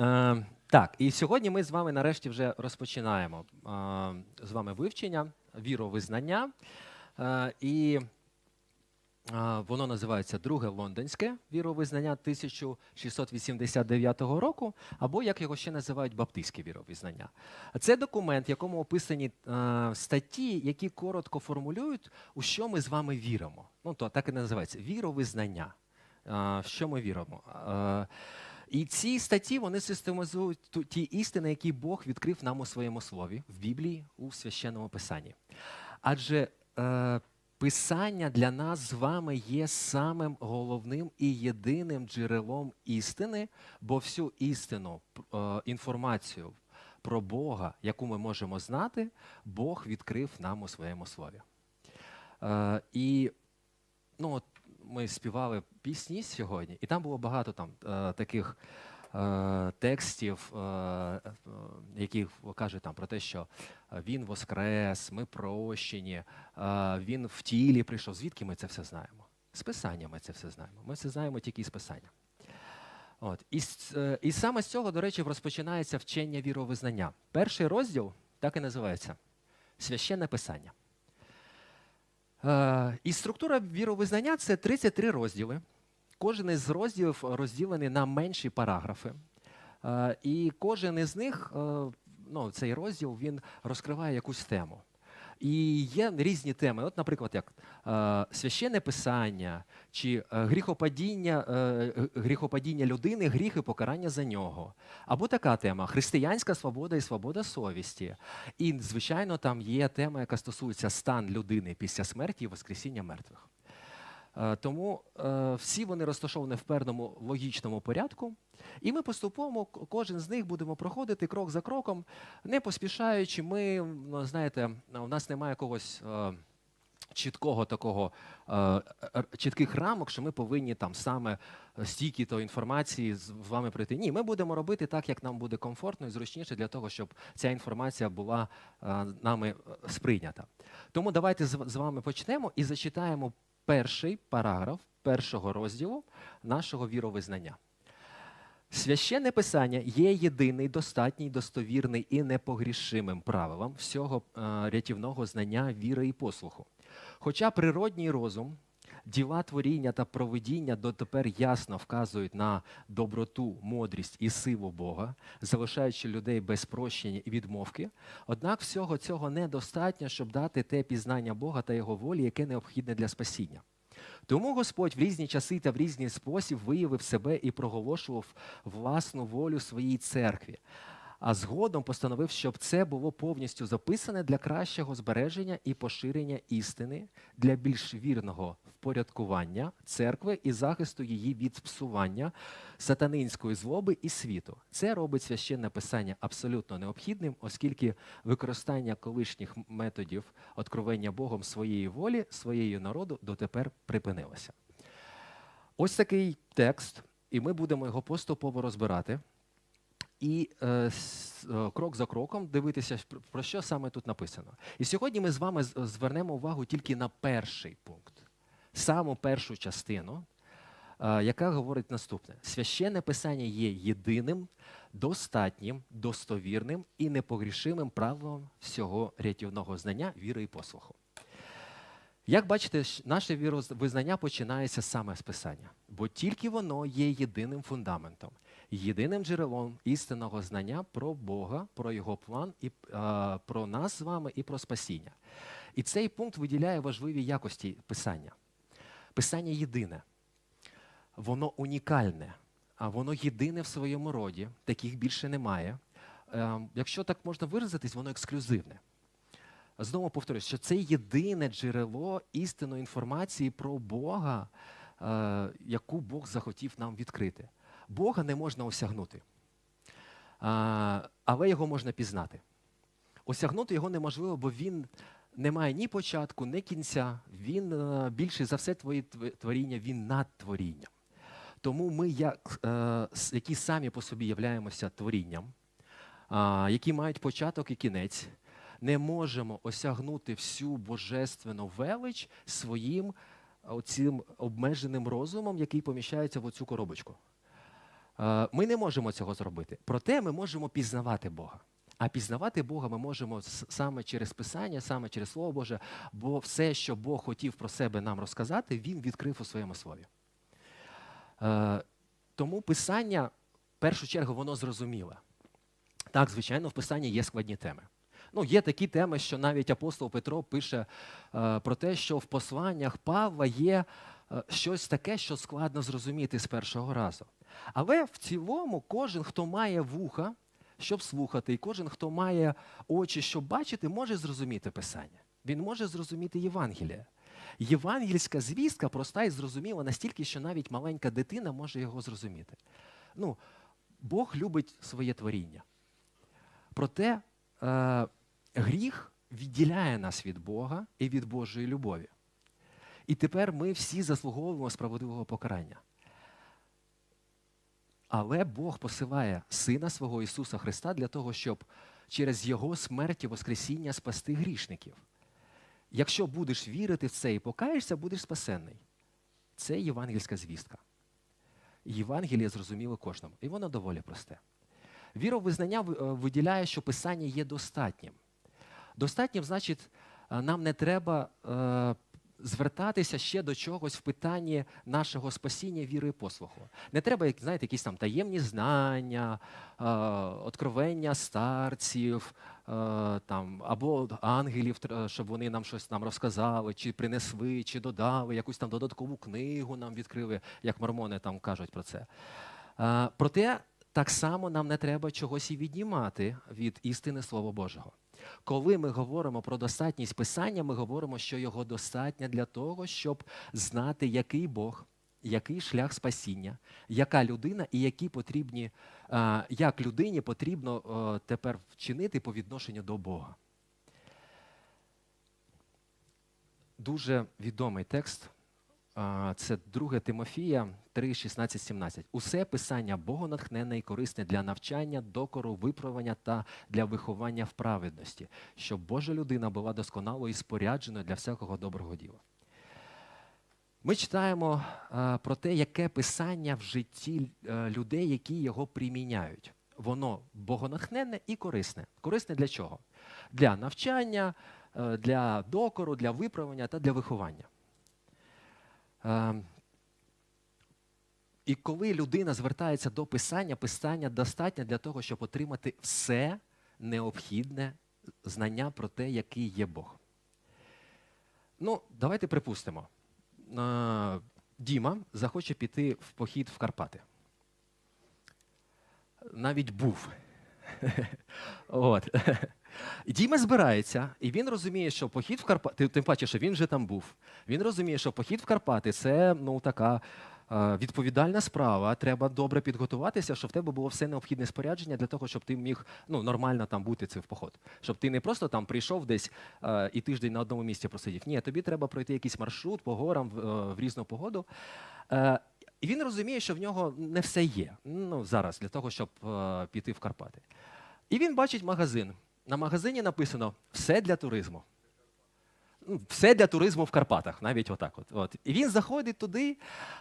Е, так, і сьогодні ми з вами нарешті вже розпочинаємо е, з вами вивчення віровизнання. Е, і е, воно називається Друге лондонське віровизнання 1689 року, або як його ще називають баптистське віровизнання. Це документ, в якому описані е, статті, які коротко формулюють, у що ми з вами віримо. Ну, то так і називається віровизнання. Е, в що ми віримо? Е, і ці статті вони систематизують ті істини, які Бог відкрив нам у своєму слові в Біблії у священному писанні. Адже е, писання для нас з вами є самим головним і єдиним джерелом істини, бо всю істину, е, інформацію про Бога, яку ми можемо знати, Бог відкрив нам у своєму слові. Е, і ну, от ми співали пісні сьогодні, і там було багато там е, таких е, текстів, е, які кажуть там про те, що він воскрес, ми прощені, він в тілі прийшов. Звідки ми це все знаємо? З писання ми це все знаємо. Ми це знаємо тільки з писання. От. І, і саме з цього, до речі, розпочинається вчення віровизнання. Перший розділ так і називається Священне писання. Е, і структура віровизнання це 33 розділи. Кожен із розділів розділений на менші параграфи. Е, і кожен із них, е, ну, цей розділ, він розкриває якусь тему. І є різні теми. От, наприклад, як е, священне писання, чи е, гріхопадіння, е, гріхопадіння людини, гріх і покарання за нього. Або така тема християнська свобода і свобода совісті. І, звичайно, там є тема, яка стосується стан людини після смерті і воскресіння мертвих. Е, Тому е, всі вони розташовані в певному логічному порядку, і ми поступово кожен з них будемо проходити крок за кроком, не поспішаючи. Ми, ну, знаєте, у нас немає якогось. е, Чіткого такого чітких рамок, що ми повинні там саме стільки то інформації з вами пройти. Ні, ми будемо робити так, як нам буде комфортно і зручніше для того, щоб ця інформація була нами сприйнята. Тому давайте з вами почнемо і зачитаємо перший параграф першого розділу нашого віровизнання. Священне писання є єдиний, достатній, достовірний і непогрішимим правилом всього е, рятівного знання віри і послуху. Хоча природній розум, діла творіння та провидіння дотепер ясно вказують на доброту, мудрість і силу Бога, залишаючи людей без прощення і відмовки, однак всього цього недостатньо, щоб дати те пізнання Бога та його волі, яке необхідне для спасіння. Тому Господь в різні часи та в різний спосіб виявив себе і проголошував власну волю своїй церкві. А згодом постановив, щоб це було повністю записане для кращого збереження і поширення істини, для більш вірного впорядкування церкви і захисту її від псування сатанинської злоби і світу. Це робить священне писання абсолютно необхідним, оскільки використання колишніх методів откровення Богом своєї волі, своєю народу дотепер припинилося. Ось такий текст, і ми будемо його поступово розбирати. І е, е, крок за кроком дивитися, про що саме тут написано. І сьогодні ми з вами звернемо увагу тільки на перший пункт, саму першу частину, е, яка говорить наступне: священне писання є єдиним, достатнім, достовірним і непогрішимим правилом всього рятівного знання, віри і послуху. Як бачите, наше віровизнання починається саме з писання, бо тільки воно є єдиним фундаментом, єдиним джерелом істинного знання про Бога, про його план і е, про нас з вами і про спасіння. І цей пункт виділяє важливі якості писання. Писання єдине, воно унікальне, а воно єдине в своєму роді, таких більше немає. Е, якщо так можна виразитись, воно ексклюзивне. Знову повторюсь, що це єдине джерело істинної інформації про Бога, е, яку Бог захотів нам відкрити. Бога не можна осягнути, але його можна пізнати. Осягнути його неможливо, бо він не має ні початку, ні кінця. Він е, більше за все твої тв- творіння, він над творінням. Тому ми, як, е, які самі по собі являємося творінням, які мають початок і кінець, не можемо осягнути всю божественну велич своїм оцим обмеженим розумом, який поміщається в оцю коробочку. Е, Ми не можемо цього зробити. Проте ми можемо пізнавати Бога. А пізнавати Бога ми можемо саме через Писання, саме через Слово Боже, бо все, що Бог хотів про себе нам розказати, Він відкрив у своєму слові. Е, Тому Писання, в першу чергу, воно зрозуміле. Так, звичайно, в Писанні є складні теми. Ну, є такі теми, що навіть апостол Петро пише е, про те, що в посланнях Павла є е, щось таке, що складно зрозуміти з першого разу. Але в цілому, кожен, хто має вуха, щоб слухати, і кожен, хто має очі, щоб бачити, може зрозуміти Писання. Він може зрозуміти Євангеліє. Євангельська звістка проста і зрозуміла настільки, що навіть маленька дитина може його зрозуміти. Ну, Бог любить своє творіння. Проте е, гріх відділяє нас від Бога і від Божої любові. І тепер ми всі заслуговуємо справедливого покарання. Але Бог посилає Сина свого Ісуса Христа для того, щоб через Його смерть і Воскресіння спасти грішників. Якщо будеш вірити в це і покаєшся, будеш спасенний. Це євангельська звістка. Євангеліє зрозуміло кожному, і воно доволі просте. Віровизнання ви- е, виділяє, що Писання є достатнім. Достатнім, значить, е, нам не треба е, звертатися ще до чогось в питанні нашого спасіння, віри і послуху. Не треба, знаєте, якісь там таємні знання, е, откровення старців, там, або ангелів, щоб вони нам щось нам розказали, чи принесли, чи додали, якусь там додаткову книгу нам відкрили, як мормони там кажуть про це. Проте так само нам не треба чогось і віднімати від істини Слова Божого. Коли ми говоримо про достатність Писання, ми говоримо, що його достатньо для того, щоб знати, який Бог, який шлях спасіння, яка людина і які потрібні, як людині потрібно тепер вчинити по відношенню до Бога. Дуже відомий текст. А, Це 2 Тимофія 3, 16, 17. Усе писання богонатхненне і корисне для навчання, докору, виправлення та для виховання в праведності, щоб Божа людина була досконалою і спорядженою для всякого доброго діла. Ми читаємо а, про те, яке писання в житті е, людей, які його приміняють. Воно богонатхненне і корисне. Корисне для чого? Для навчання, е, для докору, для виправлення та для виховання. Ем, І коли людина звертається до писання, писання достатньо для того, щоб отримати все необхідне знання про те, який є Бог. Ну, давайте припустимо. Е, Діма захоче піти в похід в Карпати. Навіть був. От. І Діма збирається, і він розуміє, що похід в Карпати, тим паче, що він вже там був. Він розуміє, що похід в Карпати це ну, така е, відповідальна справа. Треба добре підготуватися, щоб в тебе було все необхідне спорядження для того, щоб ти міг ну, нормально там бути це в поход. Щоб ти не просто там прийшов десь е, і тиждень на одному місці просидів. Ні, тобі треба пройти якийсь маршрут по горам в, е, в різну погоду. Е, і він розуміє, що в нього не все є ну, зараз для того, щоб е, піти в Карпати. І він бачить магазин. На магазині написано все для туризму. Ну, Все для туризму в Карпатах, навіть отак. От, от. І він заходить туди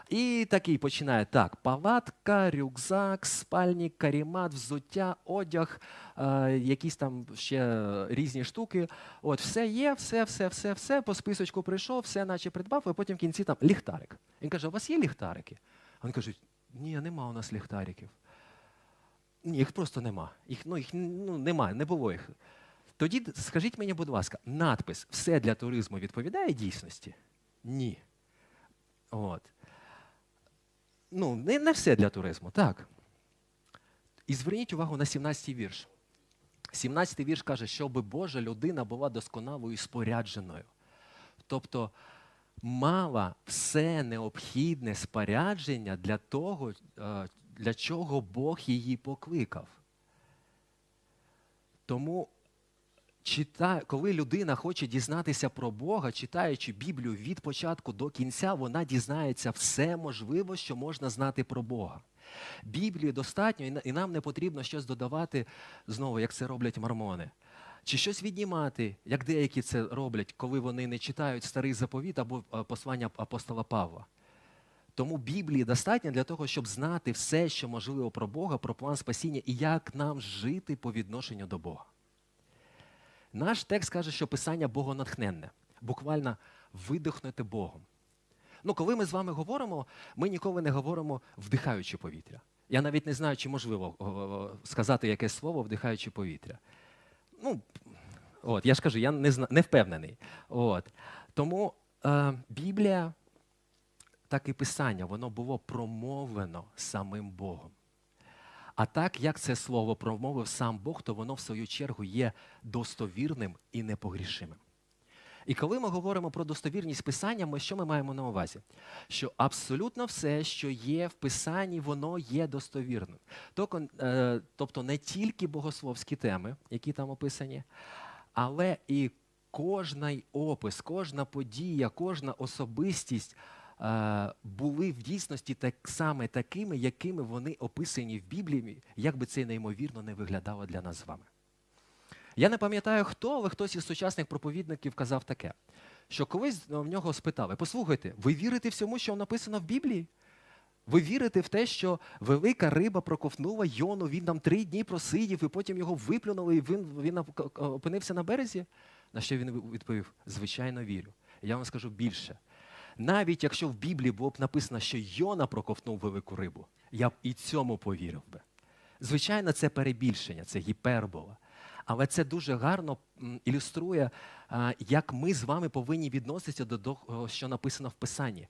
і такий починає: так, палатка, рюкзак, спальник, карімат, взуття, одяг, е, якісь там ще різні штуки. От, все є, все, все, все, все, по списочку прийшов, все наче придбав, і потім в кінці там ліхтарик. Він каже: у вас є ліхтарики? А вони кажуть, ні, нема у нас ліхтариків. Ні, їх просто нема. Їх, ну, їх ну, нема, не було їх. Тоді скажіть мені, будь ласка, надпис все для туризму відповідає дійсності? Ні. От. Ну, не, не все для туризму, так. І зверніть увагу на 17-й вірш. 17-й вірш каже, щоб Божа людина була досконалою і спорядженою. Тобто мала все необхідне спорядження для того, е, для чого Бог її покликав. Тому, коли людина хоче дізнатися про Бога, читаючи Біблію від початку до кінця, вона дізнається все можливе, що можна знати про Бога. Біблії достатньо, і нам не потрібно щось додавати знову, як це роблять мормони. Чи щось віднімати, як деякі це роблять, коли вони не читають старий заповіт або е, послання апостола Павла. Тому Біблії достатньо для того, щоб знати все, що можливо про Бога, про план спасіння і як нам жити по відношенню до Бога. Наш текст каже, що писання богонатхненне, буквально видихнути Богом. Ну, коли ми з вами говоримо, ми ніколи не говоримо вдихаючи повітря. Я навіть не знаю, чи можливо сказати якесь слово вдихаючи повітря. Ну, от, я ж кажу, я не, зна, не впевнений. От. Тому е, Біблія, так і писання, воно було промовлено самим Богом. А так, як це слово промовив сам Бог, то воно в свою чергу є достовірним і непогрішимим. І коли ми говоримо про достовірність писання, ми що ми маємо на увазі? Що абсолютно все, що є в писанні, воно є достовірним. Тобто, е, тобто не тільки богословські теми, які там описані, але і кожний опис, кожна подія, кожна особистість були в дійсності так саме такими, якими вони описані в Біблії, як би це неймовірно не виглядало для нас з вами. Я не пам'ятаю хто, але хтось із сучасних проповідників казав таке, що колись в нього спитали: послухайте, ви вірите всьому, що написано в Біблії? Ви вірите в те, що велика риба проковтнула Йону, він там три дні просидів, і потім його виплюнули, і він, він опинився на березі? На що він відповів? Звичайно, вірю. Я вам скажу більше. Навіть якщо в Біблії було б написано, що Йона проковтнув велику рибу, я б і цьому повірив би. Звичайно, це перебільшення, це гіпербола. Але це дуже гарно ілюструє, як ми з вами повинні відноситися до того, що написано в Писанні.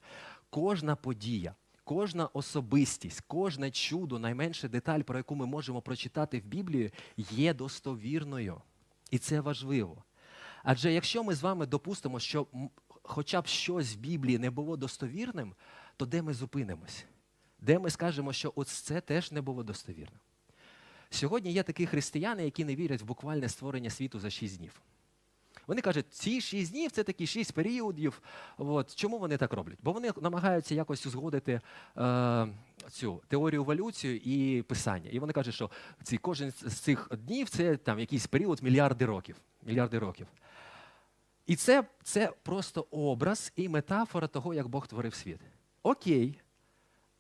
Кожна подія, кожна особистість, кожне чудо, найменша деталь, про яку ми можемо прочитати в Біблії, є достовірною. І це важливо. Адже якщо ми з вами допустимо, що хоча б щось в Біблії не було достовірним, то де ми зупинимось? Де ми скажемо, що ось це теж не було достовірним? Сьогодні є такі християни, які не вірять в буквальне створення світу за шість днів. Вони кажуть, ці шість днів це такі шість періодів. От. Чому вони так роблять? Бо вони намагаються якось узгодити е, цю теорію еволюцію і писання. І вони кажуть, що ці, кожен з цих днів це там якийсь період мільярди років. Мільярди років. І це, це просто образ і метафора того, як Бог творив світ. Окей.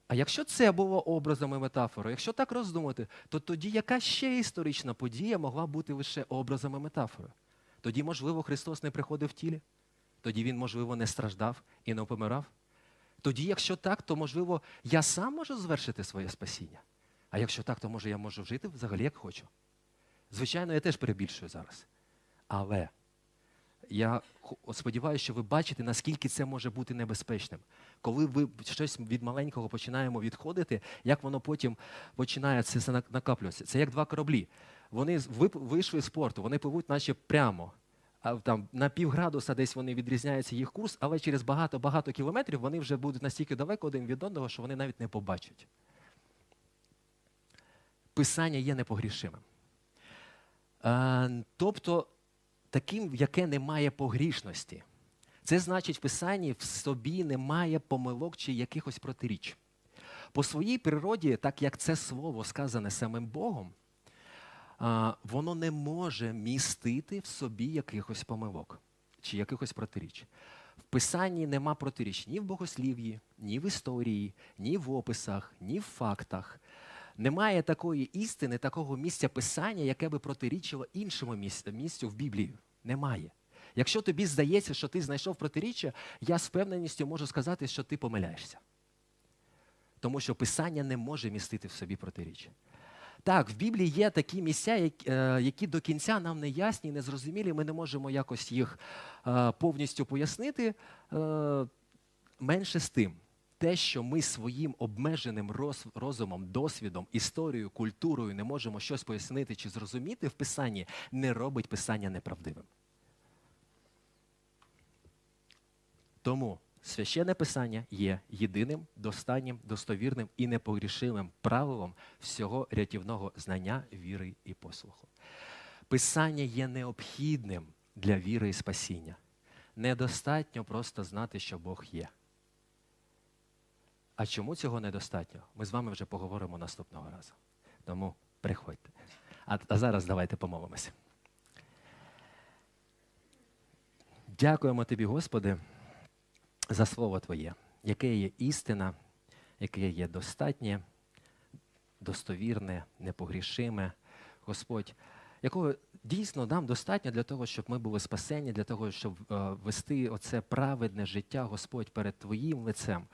А якщо це було образом і метафорою, якщо так роздумати, то тоді яка ще історична подія могла бути лише образом і метафорою? Тоді, можливо, Христос не приходив в тілі, тоді Він, можливо, не страждав і не помирав. Тоді, якщо так, то, можливо, я сам можу звершити своє спасіння. А якщо так, то може я можу жити взагалі як хочу. Звичайно, я теж перебільшую зараз. Але я сподіваюся, що ви бачите, наскільки це може бути небезпечним. Коли ви щось від маленького починаємо відходити, як воно потім починає це накаплюватися. Це як два кораблі. Вони вийшли з порту, вони пливуть, наче прямо. Там на півградуса десь вони відрізняються їх курс, але через багато-багато кілометрів вони вже будуть настільки далеко один від одного, що вони навіть не побачать. Писання є непогрішимим. А, тобто таким, яке не має погрішності. Це значить, в Писанні в собі немає помилок чи якихось протиріч. По своїй природі, так як це слово сказане самим Богом, воно не може містити в собі якихось помилок чи якихось протиріч. В Писанні нема протиріч ні в богослів'ї, ні в історії, ні в описах, ні в фактах. Немає такої істини, такого місця писання, яке би протирічило іншому місцю в Біблії. Немає. Якщо тобі здається, що ти знайшов протиріччя, я з впевненістю можу сказати, що ти помиляєшся. Тому що Писання не може містити в собі протиріччя. Так, в Біблії є такі місця, е, які до кінця нам не ясні, не зрозумілі, ми не можемо якось їх е, повністю пояснити. Е, менше з тим, те, що ми своїм обмеженим розумом, досвідом, історією, культурою не можемо щось пояснити чи зрозуміти в Писанні, не робить Писання неправдивим. Тому священне писання є єдиним, достаннім, достовірним і непогрішимим правилом всього рятівного знання, віри і послуху. Писання є необхідним для віри і спасіння. Недостатньо просто знати, що Бог є. А чому цього недостатньо? Ми з вами вже поговоримо наступного разу. Тому приходьте. А, а зараз давайте помолимося. Дякуємо тобі, Господи, за Слово Твоє, яке є істина, яке є достатнє, достовірне, непогрішиме, Господь, якого дійсно нам достатньо для того, щоб ми були спасені, для того, щоб е, вести оце праведне життя, Господь, перед Твоїм лицем,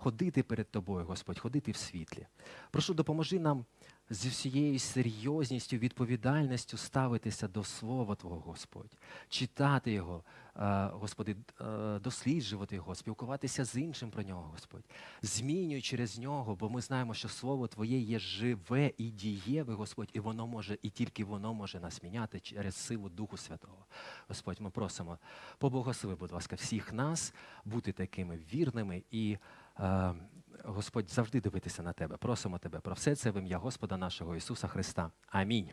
ходити перед Тобою, Господь, ходити в світлі. Прошу, допоможи нам зі всією серйозністю, відповідальністю ставитися до Слова Твого, Господь, читати його, е, Господи, е, досліджувати його, спілкуватися з іншим про нього, Господь. Змінюй через нього, бо ми знаємо, що Слово Твоє є живе і дієве, Господь, і воно може, і тільки воно може нас міняти через силу Духу Святого. Господь, ми просимо, поблагослови, будь ласка, всіх нас бути такими вірними і. Е, Господь, завжди дивитися на тебе. Просимо тебе про все це в ім'я Господа нашого Ісуса Христа. Амінь.